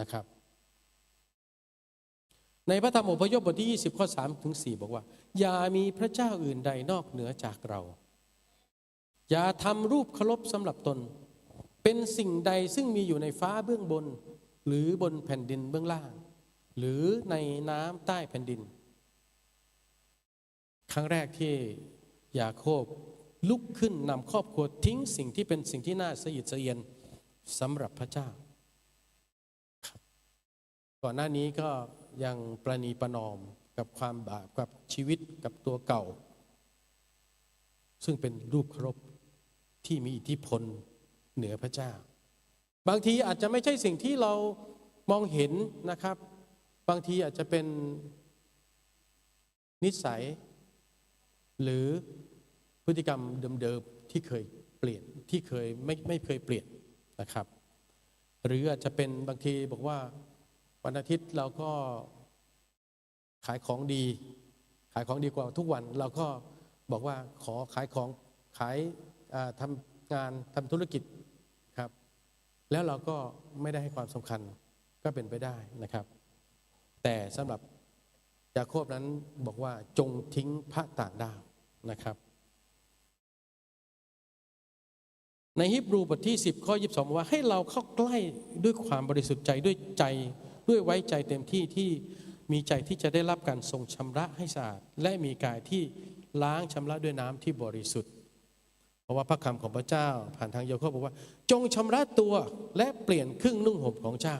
นะครับ ในพระธรรมอพยพบทที่ 20 ข้อ 3 ถึง 4 บอกว่า อย่ามีพระเจ้าอื่นใดนอกเหนือจากเรา อย่าทำรูปเคารพสำหรับตน เป็นสิ่งใดซึ่งมีอยู่ในฟ้าเบื้องบน หรือบนแผ่นดินเบื้องล่าง หรือในน้ำใต้แผ่นดิน ครั้งแรกที่ยาโคบลุกขึ้นนำครอบครัวทิ้งสิ่งที่เป็นสิ่งที่น่าสยิดสะเอียนสำหรับพระเจ้า ก่อนหน้านี้ก็ยังประนีประนอมกับความบาปกับชีวิตกับตัวเก่า ซึ่งเป็นรูปเคารพที่มีอิทธิพลเหนือพระเจ้า บางทีอาจจะไม่ใช่สิ่งที่เรามองเห็นนะครับ บางทีอาจจะเป็นนิสัย หรือพฤติกรรมเดิมๆที่เคยเปลี่ยนที่เคยไม่ไม่เคยเปลี่ยนนะครับ หรืออาจจะเป็นบางทีบอกว่า วันอาทิตย์เราก็ขายของดี ขายของดีกว่าทุกวันเราก็บอกว่าขอขายของขายทำงานทำธุรกิจครับ แล้วเราก็ไม่ได้ให้ความสำคัญก็เป็นไปได้นะครับ แต่สำหรับยาโคบนั้นบอกว่าจงทิ้งพระต่างดาวนะครับ ในฮิบรูบทที่ 10 ข้อ 22บอกว่าให้เราเข้าใกล้ด้วยความบริสุทธิ์ใจด้วยใจ ด้วยไว้ใจเต็มที่ที่มีใจที่จะได้รับการทรงชำระให้สะอาด และมีกายที่ล้างชำระด้วยน้ำที่บริสุทธิ์ เพราะว่าพระคำของพระเจ้า ผ่านทางโยโคบบอกว่า จงชำระตัวและเปลี่ยนครึ่งนุ่งห่มของเจ้า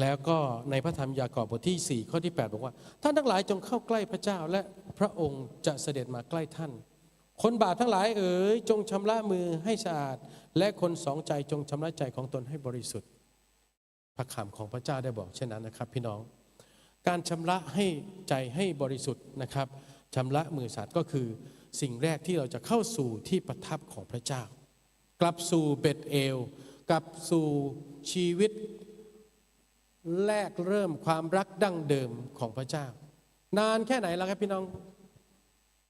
แล้วก็ในพระธรรมยากอบบทที่ 4 ข้อที่ 8 บอกว่า ท่านทั้งหลายจงเข้าใกล้พระเจ้าและพระองค์จะเสด็จมาใกล้ท่าน คนบาปทั้งหลายเอ๋ยจงชำระมือให้สะอาด และคนสองใจจงชำระใจของตนให้บริสุทธิ์ พระคำของพระเจ้าได้บอกเช่นนั้นนะครับพี่น้อง การชำระให้ใจให้บริสุทธิ์นะครับชำระมือสะอาดก็คือสิ่งแรกที่เราจะเข้าสู่ที่ประทับของพระเจ้า กลับสู่เบ็ดเอล กลับสู่ชีวิต แรกเริ่มความรักดั้งเดิมของพระเจ้า นานแค่ไหนแล้วครับพี่น้อง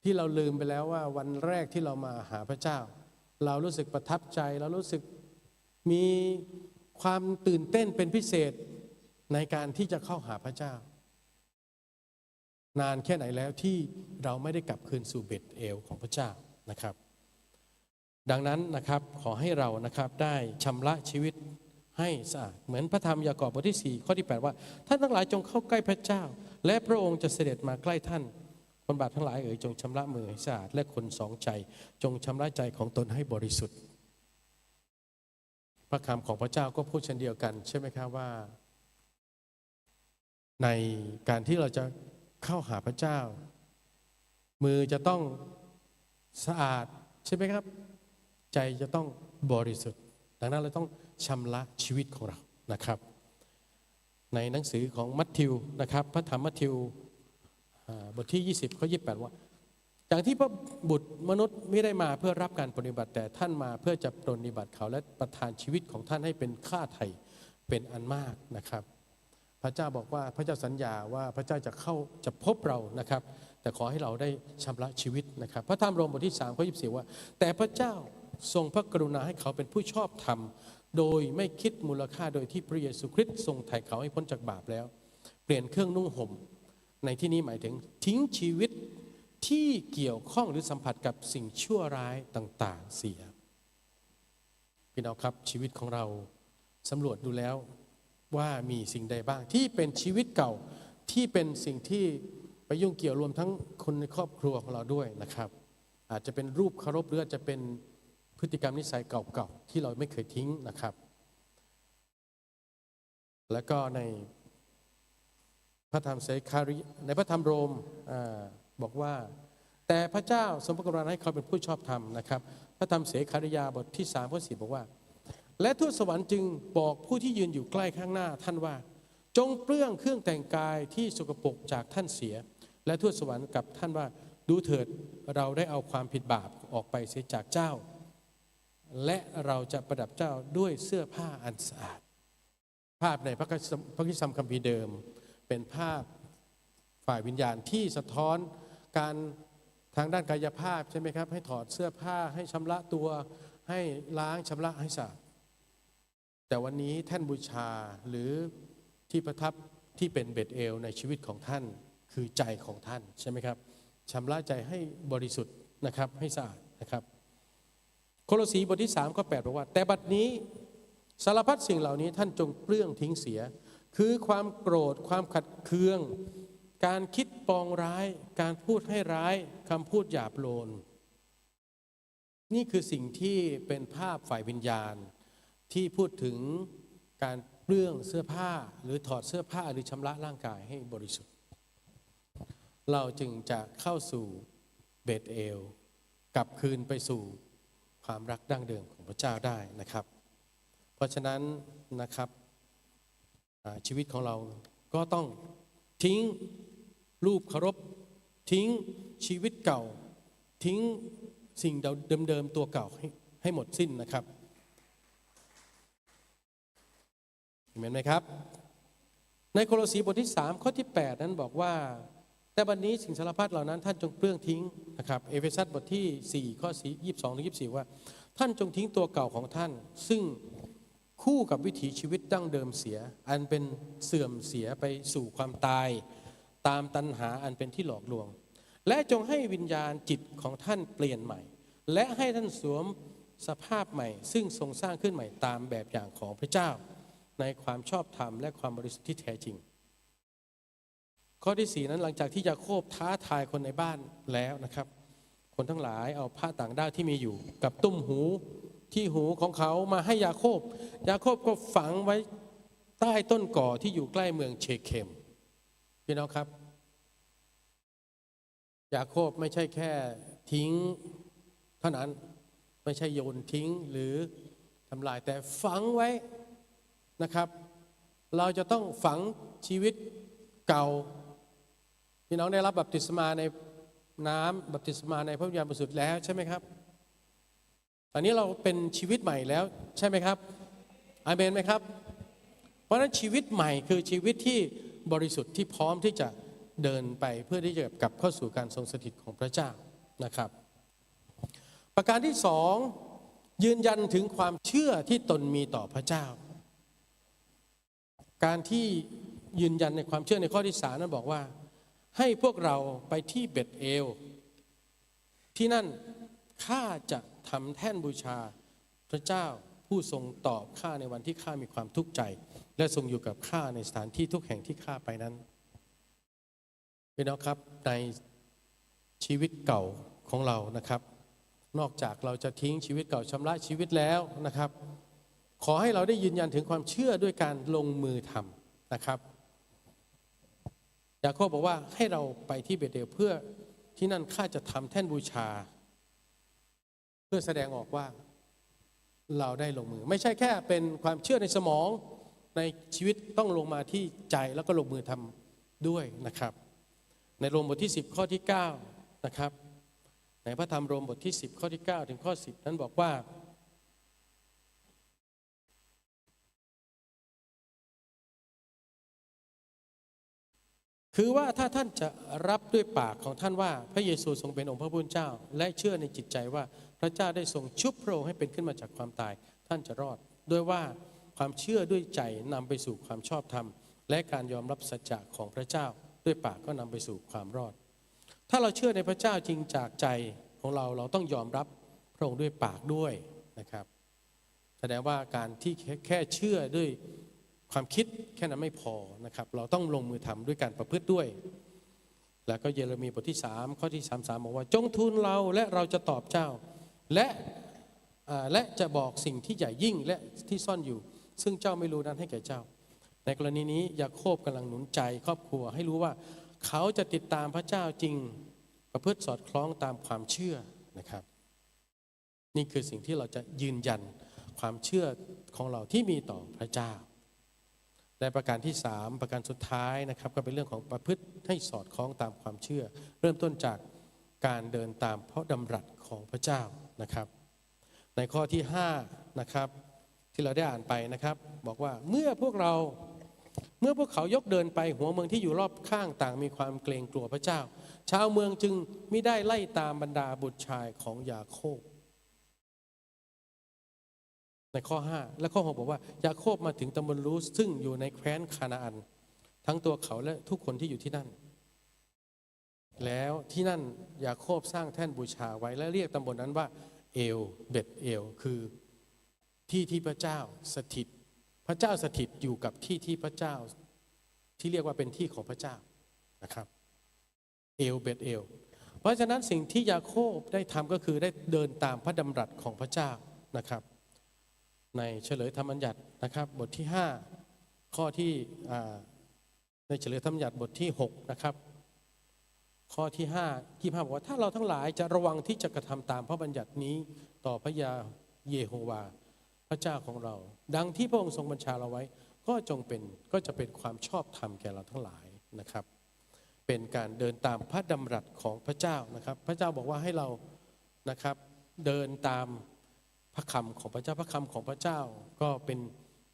ที่เราลืมไปแล้วว่าวันแรกที่เรามาหาพระเจ้า เรารู้สึกประทับใจเรารู้สึกมี ความตื่นเต้นเป็นพิเศษในการที่จะเข้าหาพระเจ้า นานแค่ไหนแล้วที่เราไม่ได้กลับคืนสู่เบ็ดเอลของพระเจ้านะครับ ดังนั้นนะครับขอให้เรานะครับได้ชำระชีวิตให้สะอาดเหมือนพระธรรมยากอบบทที่ 4 ข้อที่ 8 ว่า ท่านทั้งหลายจงเข้าใกล้พระเจ้า และพระองค์จะเสด็จมาใกล้ท่าน คนบาปทั้งหลายเอ๋ยจงชำระมือให้สะอาดและคนสองใจ จงชำระใจของตนให้บริสุทธิ์ พระคำของพระเจ้าก็พูดเช่นเดียวกัน ใช่ไหมครับว่า ในการที่เราจะเข้าหาพระเจ้า มือจะต้องสะอาดใช่ไหมครับ ใจจะต้องบริสุทธิ์ ดังนั้นเราต้องชำระชีวิตของเรานะครับ ในหนังสือของมัทธิวนะครับ พระธรรมมัทธิวบทที่ 20ข้อ28 ว่า อย่างที่พระบุตรมนุษย์ไม่ได้มาเพื่อรับการปฏิบัติแต่ท่านมาเพื่อจะปรนนิบัติเขาและประทานชีวิตของท่านให้เป็นค่าไถ่เป็นอันมากนะครับ พระเจ้าบอกว่าพระเจ้าสัญญาว่าพระเจ้าจะเข้าจะพบเรานะครับ แต่ขอให้เราได้ชำระชีวิตนะครับ พระธรรมโรมบทที่3ข้อ24ว่า แต่พระเจ้าทรงพระกรุณาให้เขาเป็นผู้ชอบธรรม โดยไม่คิดมูลค่าโดยที่พระเยซูคริสต์ทรงไถ่เขาให้พ้นจากบาปแล้ว เปลี่ยนเครื่องนุ่งห่มในที่นี้หมายถึงทิ้งชีวิต ที่เกี่ยวข้องหรือสัมผัสกับสิ่งชั่วร้ายต่าง ๆ เสีย พี่น้องครับชีวิตของเราสำรวจดูแล้วว่ามีสิ่งใดบ้างที่เป็นชีวิตเก่าที่เป็นสิ่งที่ไปยุ่งเกี่ยวรวมทั้งคนในครอบครัวของเราด้วยนะครับ อาจจะเป็นรูปเคารพหรืออาจจะเป็นพฤติกรรมนิสัยเก่าๆที่เราไม่เคยทิ้งนะครับ แล้วก็ในพระธรรมเสคาริในพระธรรมโรมอบอกว่า แต่พระเจ้าทรงพระกรุณาให้เขาเป็นผู้ชอบธรรมนะครับ พระธรรมเสคาริยาบทที่3ข้อ4บอกว่า และทูตสวรรค์จึงบอกผู้ที่ยืนอยู่ใกล้ข้างหน้าท่านว่า จงเปลื้องเครื่องแต่งกายที่สกปรกจากท่านเสีย และทูตสวรรค์กับท่านว่าดูเถิดเราได้เอาความผิดบาปออกไปเสียจากเจ้า และเราจะประดับเจ้าด้วยเสื้อผ้าอันสะอาด ภาพในพระคัมภีร์เดิม เป็นภาพฝ่ายวิญญาณที่สะท้อนการ ทางด้านกายภาพใช่ไหมครับ ให้ถอดเสื้อผ้าให้ชำระตัวให้ล้างชำระให้สะอาดแต่วันนี้แท่นบูชาหรือที่ประทับที่เป็นเบ็ดเอลในชีวิตของท่านคือใจของท่านใช่ไหมครับชำระใจให้บริสุทธิ์นะครับให้สะอาดนะครับ โคลสีบทที่ 3 ข้อ8บอกว่า แต่บัดนี้สารพัดสิ่งเหล่านี้ท่านจงเปลื้องทิ้งเสีย คือความโกรธความขัดเคือง การคิดปองร้าย การพูดให้ร้ายคำพูดหยาบโลน นี่คือสิ่งที่เป็นภาพฝ่ายวิญญาณ ที่พูดถึงการเปลื้องเสื้อผ้าหรือถอดเสื้อผ้าหรือชำระร่างกายให้บริสุทธิ์ เราจึงจะเข้าสู่เบธเอลกลับคืนไปสู่ความรักดั้งเดิมของพระเจ้าได้นะครับ เพราะฉะนั้นนะครับชีวิตของเราก็ต้องทิ้ง รูปเคารพทิ้งชีวิตเก่า ทิ้งสิ่งเดิมๆตัวเก่าให้ให้หมดสิ้นนะครับเห็นไหมครับ ในโคโลสีบทที่3ข้อที่ 8 นั้นบอกว่า แต่บัดนนี้สิ่งสารพัดเหล่านั้นท่านจงเปลื้องทิ้งนะครับเอเฟซัสบทที่ 4 ข้อ22ถึง24 ว่า ท่านจงทิ้งตัวเก่าของท่าน ซึ่งคู่กับวิถีชีวิตดั้งเดิมเสีย อันเป็นเสื่อมเสียไปสู่ความตาย ตามตัณหาอันเป็นที่หลอกลวง และจงให้วิญญาณจิตของท่านเปลี่ยนใหม่ และให้ท่านสวมสภาพใหม่ ซึ่งทรงสร้างขึ้นใหม่ตามแบบอย่างของพระเจ้า ในความชอบธรรมและความบริสุทธิ์ที่แท้จริง ข้อที่สี่นั้นหลังจากที่ยาโคบท้าทายคนในบ้านแล้วนะครับ คนทั้งหลายเอาผ้าต่างด้าวที่มีอยู่ กับตุ้มหูที่หูของเขามาให้ยาโคบ ยาโคบก็ฝังไว้ใต้ต้นก่อที่อยู่ใกล้เมืองเชเคมพี่น้องครับ ยาโคบไม่ใช่แค่ทิ้งเท่านั้นไม่ใช่โยนทิ้งหรือทำลายแต่ฝังไว้นะครับ เราจะต้องฝังชีวิตเก่าพี่น้องได้รับบัพติศมาในน้ำบัพติศมาในพระวิญญาณบริสุทธิ์แล้วใช่ไหมครับตอนนี้เราเป็นชีวิตใหม่แล้วใช่ไหมครับอเมนไหมครับ เพราะฉะนั้นชีวิตใหม่คือชีวิตที่บริสุทธิ์ที่พร้อมที่จะ เดินไปเพื่อที่จะกลับเข้าสู่การทรงสถิตของพระเจ้านะครับ ประการที่สองยืนยันถึงความเชื่อที่ตนมีต่อพระเจ้า การที่ยืนยันในความเชื่อในข้อที่สามนั้นบอกว่า ให้พวกเราไปที่เบ็ดเอล ที่นั่นข้าจะทำแท่นบูชาพระเจ้าผู้ทรงตอบข้าในวันที่ข้ามีความทุกข์ใจ และทรงอยู่กับข้าในสถานที่ทุกแห่งที่ข้าไปนั้น พี่น้องครับในชีวิตเก่าของเรานะครับ นอกจากเราจะทิ้งชีวิตเก่าชำระชีวิตแล้วนะครับ ขอให้เราได้ยืนยันถึงความเชื่อด้วยการลงมือทำนะครับยาโคบบอกว่าให้เราไปที่เบเตลเพื่อที่นั่นข้าจะทำแท่นบูชา เพื่อแสดงออกว่าเราได้ลงมือ ไม่ใช่แค่เป็นความเชื่อในสมองในชีวิตต้องลงมาที่ใจแล้วก็ลงมือทำด้วยนะครับ ในโรมบทที่ 10 ข้อที่9นะครับในพระธรรมโรมบทที่ 10 ข้อที่ 9 ถึงข้อ 10 นั้นบอกว่า คือว่าถ้าท่านจะรับด้วยปากของท่านว่า พระเยซูทรงเป็นองค์พระผู้เป็นเจ้า และเชื่อในจิตใจว่าพระเจ้าได้ทรงชุบพระองค์ให้เป็นขึ้นมาจากความตายท่านจะรอด ด้วยว่าความเชื่อด้วยใจนำไปสู่ความชอบธรรม และการยอมรับสัจจะของพระเจ้า ด้วยปากก็นำไปสู่ความรอด ถ้าเราเชื่อในพระเจ้าจริงจากใจของเราเราต้องยอมรับพระองค์ด้วยปากด้วยนะครับ แสดงว่าการที่แค่เชื่อด้วยความคิดแค่นั้นไม่พอนะครับ เราต้องลงมือทำด้วยการประพฤติด้วย แล้วก็เยเรมีบทที่3ข้อที่3 3บอกว่า จงทูลเราและเราจะตอบเจ้า และอ่าและจะบอกสิ่งที่ใหญ่ยิ่งและที่ซ่อนอยู่ ซึ่งเจ้าไม่รู้นั้นให้แก่เจ้า ในกรณีนี้ยาโคบกำลังหนุนใจครอบครัวให้รู้ว่าเขาจะติดตามพระเจ้าจริง ประพฤติสอดคล้องตามความเชื่อนะครับ นี่คือสิ่งที่เราจะยืนยันความเชื่อของเราที่มีต่อพระเจ้าและประการที่ 3 ประการสุดท้ายนะครับ ก็เป็นเรื่องของประพฤติให้สอดคล้องตามความเชื่อ เริ่มต้นจากการเดินตามเพราะดำรัสของพระเจ้านะครับ ในข้อที่5นะครับที่เราได้อ่านไปนะครับ บอกว่าเมื่อพวกเรา เมื่อพวกเขายกเดินไปหัวเมืองที่อยู่รอบข้างต่างมีความเกรงกลัวพระเจ้า ชาวเมืองจึงไม่ได้ไล่ตามบรรดาบุตรชายของยาโคบ ในข้อ 5 และข้อ6บอกว่ายาโคบมาถึงตำบลรูสซึ่งอยู่ในแคว้นคานาอัน ทั้งตัวเขาและทุกคนที่อยู่ที่นั่น แล้วที่นั่นยาโคบสร้างแท่นบูชาไว้และเรียกตำบลนั้นว่า เอลเบ็ดเอลคือที่ที่พระเจ้าสถิต พระเจ้าสถิตอยู่กับที่ที่พระเจ้า ที่เรียกว่าเป็นที่ของพระเจ้านะครับเอลเบ็ดเอลเพราะฉะนั้นสิ่งที่ยาโคบได้ทำก็คือได้เดินตามพระดำรัสของพระเจ้านะครับ ในเฉลยธรรมบัญญัตินะครับ บทที่ 5 ข้อที่ในเฉลยธรรมบัญญัติบทที่6นะครับข้อที่5ที่5บอกว่าถ้าเราทั้งหลายจะระวังที่จะกระทำตามพระบัญญัตินี้ต่อพระยาเยโฮวา พระเจ้าของเรา ดังที่พระองค์ทรงบัญชาเราไว้ ก็จงเป็นก็จะเป็นความชอบธรรมแก่เราทั้งหลายนะครับ เป็นการเดินตามพระดำรัสของพระเจ้านะครับ พระเจ้าบอกว่าให้เรานะครับเดินตามพระคำของพระเจ้าพระคำของพระเจ้าก็เป็น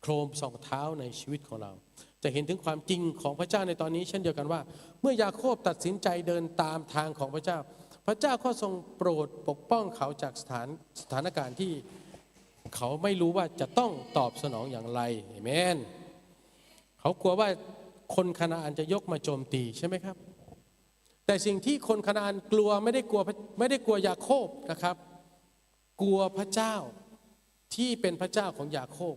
โครมสองเท้าในชีวิตของเรา จะเห็นถึงความจริงของพระเจ้าในตอนนี้ เช่นเดียวกันว่า เมื่อยาโคบตัดสินใจเดินตามทางของพระเจ้า พระเจ้าก็ทรงโปรดปกป้องเขาจากสถานสถานการณ์ที่ เขาไม่รู้ว่าจะต้องตอบสนองอย่างไรเอเมนเขากลัวว่าคนคานาอันจะยกมาโจมตีใช่ไหมครับ แต่สิ่งที่คนคานาอันกลัวไม่ได้กลัวไม่ได้กลัวยาโคบนะครับ กลัวพระเจ้าที่เป็นพระเจ้าของยาโคบ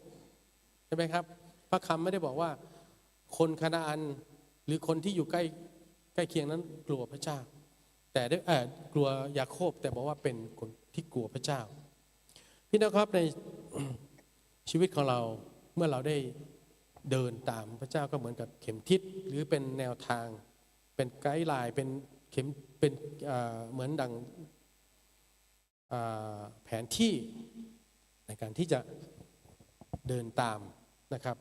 ใช่ไหมครับ พระคำไม่ได้บอกว่าคนคานาอันหรือคนที่อยู่ใกล้ใกล้เคียงนั้นกลัวพระเจ้า แต่ได้เออกลัวยาโคบแต่บอกว่าเป็นคนที่กลัวพระเจ้า พี่น้องครับในชีวิตของเราเมื่อเราได้เดินตามพระเจ้าก็เหมือนกับเข็มทิศหรือเป็นแนวทาง เป็นไกด์ไลน์เป็นเข็มเป็นเหมือนดังแผนที่ในการที่จะเดินตามนะครับ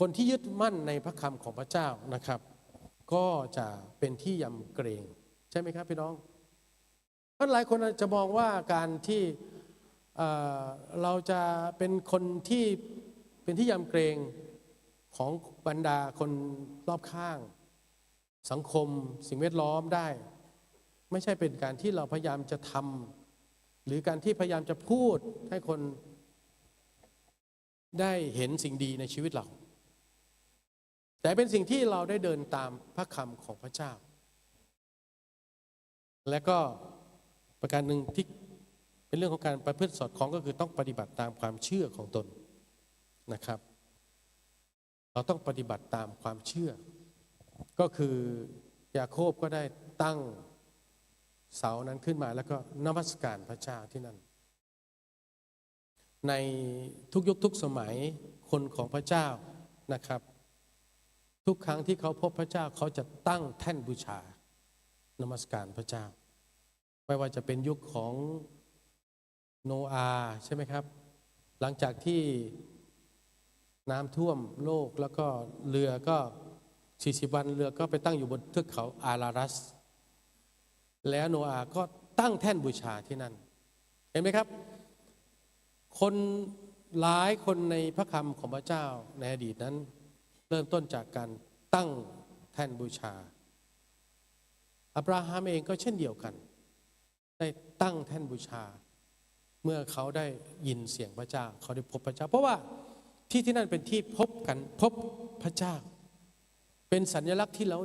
คนที่ยึดมั่นในพระคำของพระเจ้านะครับ ก็จะเป็นที่ยำเกรง ใช่ไหมครับพี่น้องเพราะหลายคนจะมองว่าการที่ เราจะเป็นคนที่เป็นที่ยำเกรงของบรรดาคนรอบข้าง สังคมสิ่งแวดล้อมได้ ไม่ใช่เป็นการที่เราพยายามจะทำหรือการที่พยายามจะพูดให้คนได้เห็นสิ่งดีในชีวิตเรา แต่เป็นสิ่งที่เราได้เดินตามพระคำของพระเจ้า และก็ประการหนึ่งที่ เป็นเรื่องของการประพฤติสอดคล้องก็คือต้องปฏิบัติตามความเชื่อของตนนะครับ เราต้องปฏิบัติตามความเชื่อ ก็คือยาโคบก็ได้ตั้งเสานั้นขึ้นมาแล้วก็นมัสการพระเจ้าที่นั่น ในทุกยุคทุกสมัยคนของพระเจ้านะครับ ทุกครั้งที่เขาพบพระเจ้าเขาจะตั้งแท่นบูชานมัสการพระเจ้า ไม่ว่าจะเป็นยุคของ โนอาใช่ไหมครับ หลังจากที่น้ำท่วมโลกแล้วก็เรือก็ 40 วันเรือก็ไปตั้งอยู่บนเทือกเขาอารารัส แล้วโนอาก็ตั้งแท่นบูชาที่นั่น เห็นไหมครับ คนหลายคนในพระคำของพระเจ้าในอดีตนั้น เริ่มต้นจากการตั้งแท่นบูชา อับราฮัมเองก็เช่นเดียวกัน ได้ตั้งแท่นบูชา เมื่อเขาได้ยินเสียงพระเจ้า เขาได้พบพระเจ้า เพราะว่าที่ที่นั่นเป็นที่พบกันพบพระเจ้า เป็นสัญลักษณ์ที่เรา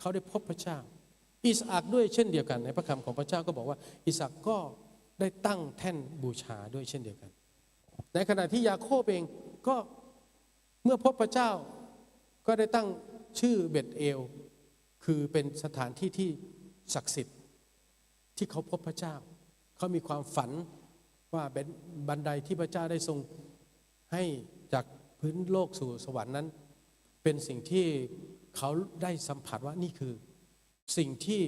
เขาได้พบพระเจ้า อิสอักด้วยเช่นเดียวกัน ในพระคำของพระเจ้าก็บอกว่า อิสอักก็ได้ตั้งแท่นบูชาด้วยเช่นเดียวกัน ในขณะที่ยาโคบเองก็เมื่อพบพระเจ้าก็ได้ตั้งชื่อเบตเอล คือเป็นสถานที่ที่ศักดิ์สิทธิ์ที่เขาพบพระเจ้า เขามีความฝัน ว่าเป็นบันไดที่พระเจ้าได้ทรงให้จากพื้นโลกสู่สวรรค์นั้น เป็นสิ่งที่เขาได้สัมผัสว่านี่คือ สิ่งที่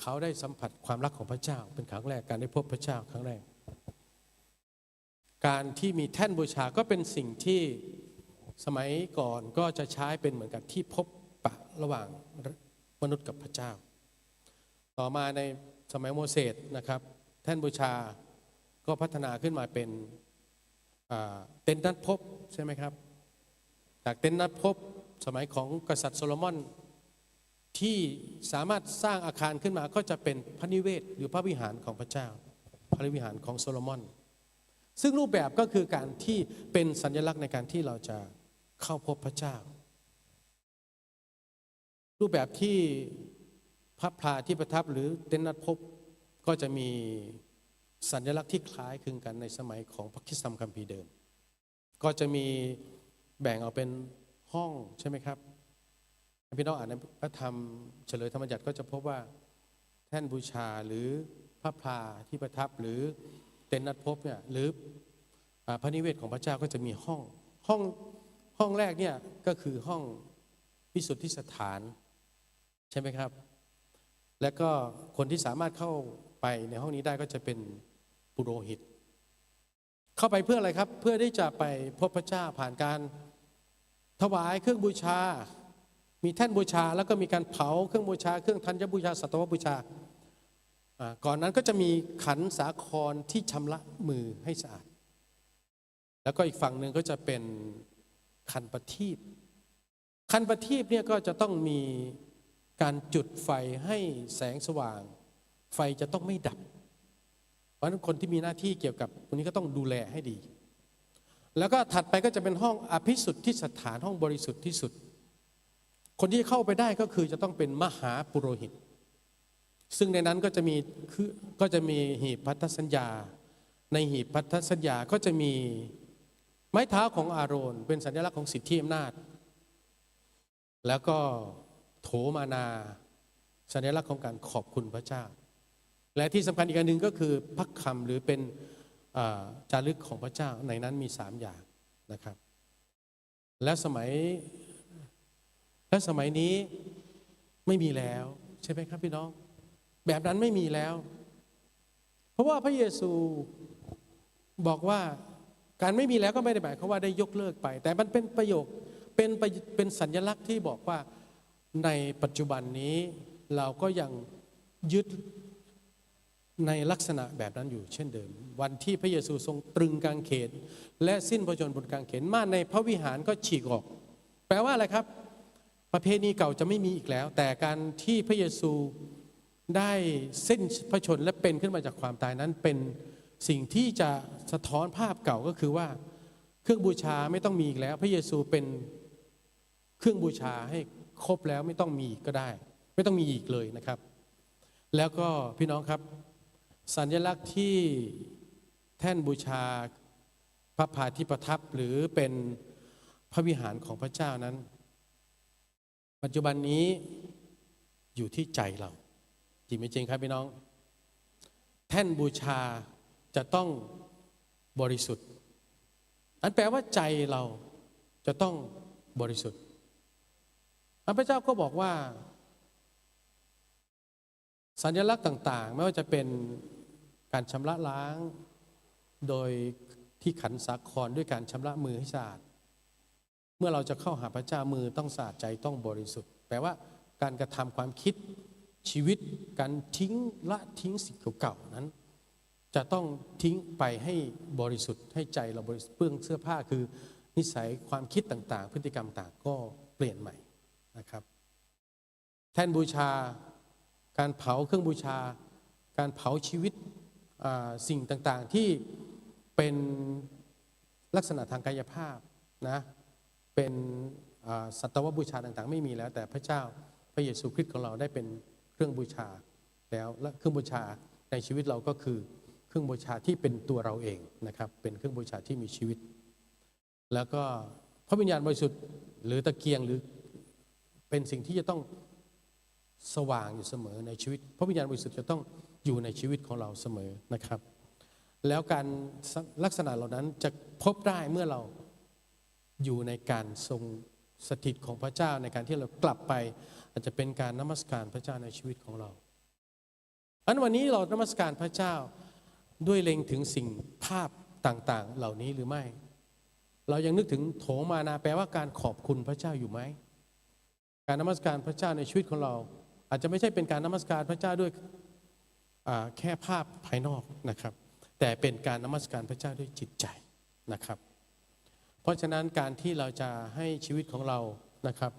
เขาได้สัมผัสความรักของพระเจ้า เป็นครั้งแรกการได้พบพระเจ้าครั้งแรก การที่มีแท่นบูชาก็เป็นสิ่งที่สมัยก่อนก็จะใช้เป็นเหมือนกับที่พบปะระหว่างมนุษย์กับพระเจ้า ต่อมาในสมัยโมเสสนะครับ แท่นบูชา ก็พัฒนาขึ้นมาเป็นเต็นท์นัดพบใช่ไหมครับ จากเต็นท์นัดพบสมัยของกษัตริย์โซโลมอนที่สามารถสร้างอาคารขึ้นมาก็จะเป็นพระนิเวศ หรือพระวิหารของพระเจ้า พระวิหารของโซโลมอน ซึ่งรูปแบบก็คือการที่เป็นสัญลักษณ์ในการที่เราจะเข้าพบพระเจ้า รูปแบบที่พระพลาที่ประทับหรือเต็นท์นัดพบก็จะมี สัญลักษณ์ที่คล้ายคลึงกันในสมัยของพระคิสตธรรมคัมภีร์เดิม ก็จะมีแบ่งออกเป็นห้องใช่ไหมครับพี่น้องอ่านในพระธรรมเฉลยธรรมจักรก็จะพบว่าแท่นบูชาหรือพระพลาที่ประทับหรือเต็นท์นัดพบเนี่ยหรือพระนิเวศของพระเจ้าก็จะมีห้องห้องห้องแรกเนี่ยก็คือห้องวิสุทธิสถานใช่ไหมครับ และก็คนที่สามารถเข้าไปในห้องนี้ได้ก็จะเป็น ปุโรหิต เข้าไปเพื่ออะไรครับ เพื่อที่จะไปพบพระเจ้าผ่านการถวายเครื่องบูชา มีแท่นบูชา แล้วก็มีการเผาเครื่องบูชา เครื่องธัญบูชาสัตวบูชา ก่อนนั้นก็จะมีขันสาครที่ชำระมือให้สะอาด แล้วก็อีกฝั่งหนึ่งก็จะเป็นคันประทีปคันประทีปเนี่ยก็จะต้องมีการจุดไฟให้แสงสว่าง ไฟจะต้องไม่ดับ ราะฉะนั้นคนที่มีหน้าที่เกี่ยวกับตรงนี้ก็ต้องดูแลให้ดี แล้วก็ถัดไปก็จะเป็นห้องอภิสุทธิสถานห้องบริสุทธิ์ที่สุด คนที่เข้าไปได้ก็คือจะต้องเป็นมหาปุโรหิต ซึ่งในนั้นก็จะมีคือก็จะมีหีบพันธสัญญา ในหีบพันธสัญญาก็จะมีไม้เท้าของอาโรนเป็นสัญลักษณ์ของสิทธิอำนาจ แล้วก็โถมานา สัญลักษณ์ของการขอบคุณพระเจ้า และที่สำคัญอีกอันหนึ่งก็คือพระคำหรือเป็นจารึกของพระเจ้าในนั้นมีสามอย่างนะครับ และสมัยและสมัยนี้ไม่มีแล้ว ใช่ไหมครับพี่น้อง แบบนั้นไม่มีแล้ว เพราะว่าพระเยซูบอกว่าการไม่มีแล้วก็ไม่ได้หมายความว่าได้ยกเลิกไป แต่มันเป็นประโยคเป็นเป็นสัญลักษณ์ที่บอกว่าในปัจจุบันนี้เราก็ยังยึด ในลักษณะแบบนั้นอยู่เช่นเดิม วันที่พระเยซูทรงตรึงกางเขน และสิ้นพระชนบนกางเขนมาในพระวิหารก็ฉีกออก แปลว่าอะไรครับ ประเพณีเก่าจะไม่มีอีกแล้ว แต่การที่พระเยซูได้สิ้นพระชนและเป็นขึ้นมาจากความตายนั้นเป็นสิ่งที่จะสะท้อนภาพเก่าก็คือว่า เครื่องบูชาไม่ต้องมีอีกแล้ว พระเยซูเป็นเครื่องบูชาให้ครบแล้วไม่ต้องมีก็ได้ ไม่ต้องมีอีกเลยนะครับ แล้วก็พี่น้องครับ สัญลักษณ์ที่แท่นบูชาพระพาที่ประทับหรือเป็นพระวิหารของพระเจ้านั้น ปัจจุบันนี้อยู่ที่ใจเรา จริงไหมจริงครับพี่น้อง แท่นบูชาจะต้องบริสุทธิ์อันแปลว่าใจเราจะต้องบริสุทธิ์พระเจ้าก็บอกว่า สัญลักษณ์ต่าง ๆ ไม่ว่าจะเป็น การชำระล้าง โดยที่ขันสาครด้วยการชำระมือให้สะอาด เมื่อเราจะเข้าหาพระเจ้ามือต้องสะอาดใจต้องบริสุทธิ์ แปลว่าการกระทำความคิดชีวิตการทิ้งละทิ้งสิ่งเก่าๆนั้น จะต้องทิ้งไปให้บริสุทธิ์ให้ใจเราบริสุทธิ์เปลื้องเสื้อผ้าคือ นิสัยความคิดต่างๆ พฤติกรรมต่างก็เปลี่ยนใหม่นะครับ แท่นบูชา การเผาเครื่องบูชา การเผาชีวิต สิ่งต่างๆที่เป็นลักษณะทางกายภาพนะเป็นสัตวบูชาต่างๆ ไม่มีแล้ว แต่พระเจ้าพระเยซูคริสต์ของเราได้เป็นเครื่องบูชาแล้วและเครื่องบูชาในชีวิตเราก็คือเครื่องบูชาที่เป็นตัวเราเองนะครับ เป็นเครื่องบูชาที่มีชีวิต แล้วก็พระวิญญาณบริสุทธิ์หรือตะเกียงหรือเป็นสิ่งที่จะต้องสว่างอยู่เสมอในชีวิต พระวิญญาณบริสุทธิ์จะต้อง อยู่ในชีวิตของเราเสมอนะครับ แล้วการลักษณะเหล่านั้นจะพบได้เมื่อเราอยู่ในการทรงสถิตของพระเจ้าในการที่เรากลับไป อาจจะเป็นการนมัสการพระเจ้าในชีวิตของเราอันวันนี้เรานมัสการพระเจ้าด้วยเล็งถึงสิ่งภาพต่างๆ เหล่านี้หรือไม่ เรายังนึกถึงโถมานาแปลว่าการขอบคุณพระเจ้าอยู่ไหม การนมัสการพระเจ้าในชีวิตของเรา อาจจะไม่ใช่เป็นการนมัสการพระเจ้าด้วย แค่ภาพภายนอกนะครับ แต่เป็นการนมัสการพระเจ้าด้วยจิตใจนะครับ เพราะฉะนั้นการที่เราจะให้ชีวิตของเรานะครับ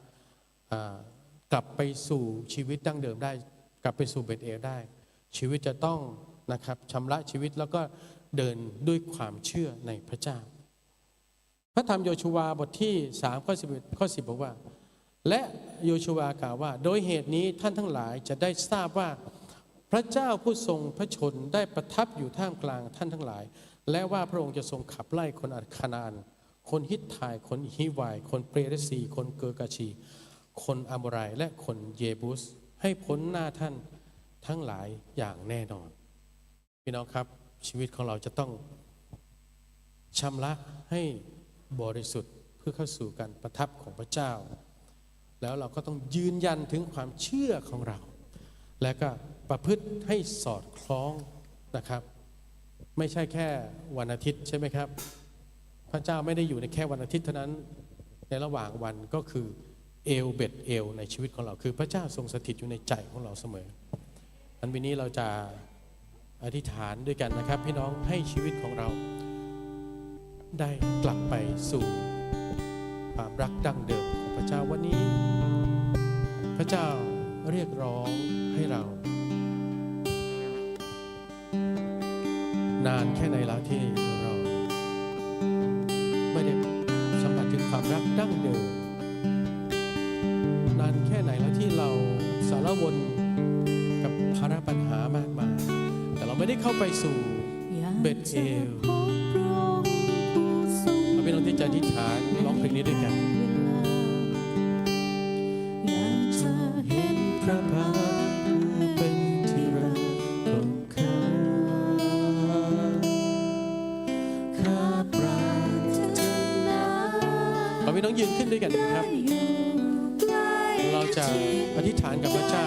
กลับไปสู่ชีวิตดั้งเดิมได้ กลับไปสู่เบธเอลได้ ชีวิตจะต้องนะครับชำระชีวิตแล้วก็เดินด้วยความเชื่อในพระเจ้า พระธรรมโยชูวาบทที่3ข้อ11ข้อ10บอกว่า และโยชูวากล่าวว่า โดยเหตุนี้ท่านทั้งหลายจะได้ทราบว่า พระเจ้าผู้ทรงพระชนได้ประทับอยู่ท่ามกลางท่านทั้งหลาย และว่าพระองค์จะทรงขับไล่คนอัคานาน คนฮิตไทยคนฮิวาย คนเปรตซีคนเกอร์กาชี คนอามไรายและคนเยบุส ให้พ้นหน้าท่านทั้งหลายอย่างแน่นอน พี่น้องครับชีวิตของเราจะต้องชำระให้บริสุทธิ์เพื่อเข้าสู่การประทับของพระเจ้า แล้วเราก็ต้องยืนยันถึงความเชื่อของเรา และก็ประพฤติให้สอดคล้องนะครับ ไม่ใช่แค่วันอาทิตย์ใช่ไหมครับ พระเจ้าไม่ได้อยู่ในแค่วันอาทิตย์เท่านั้น ในระหว่างวันก็คือเอลเบ็ดเอลในชีวิตของเรา คือพระเจ้าทรงสถิตอยู่ในใจของเราเสมอ อันวันนี้เราจะอธิษฐานด้วยกันนะครับ พี่น้องให้ชีวิตของเรา ได้กลับไปสู่ความรักดั้งเดิมของพระเจ้าวันนี้ พระเจ้าเรียกร้อง ให้เรา นานแค่ไหนแล้วที่เรา ไม่ได้สัมผัสถึงความรักดั้งเดิมนานแค่ไหนแล้วที่เราสารวนกับภาระปัญหามากมายแต่เราไม่ได้เข้าไปสู่เบ็ดเอลเราไม่ต้องที่จะอธิษฐานร้องเพลงนี้ด้วยกัน ยืนขึ้นด้วยกันนะครับ เราจะอธิษฐานกับพระเจ้า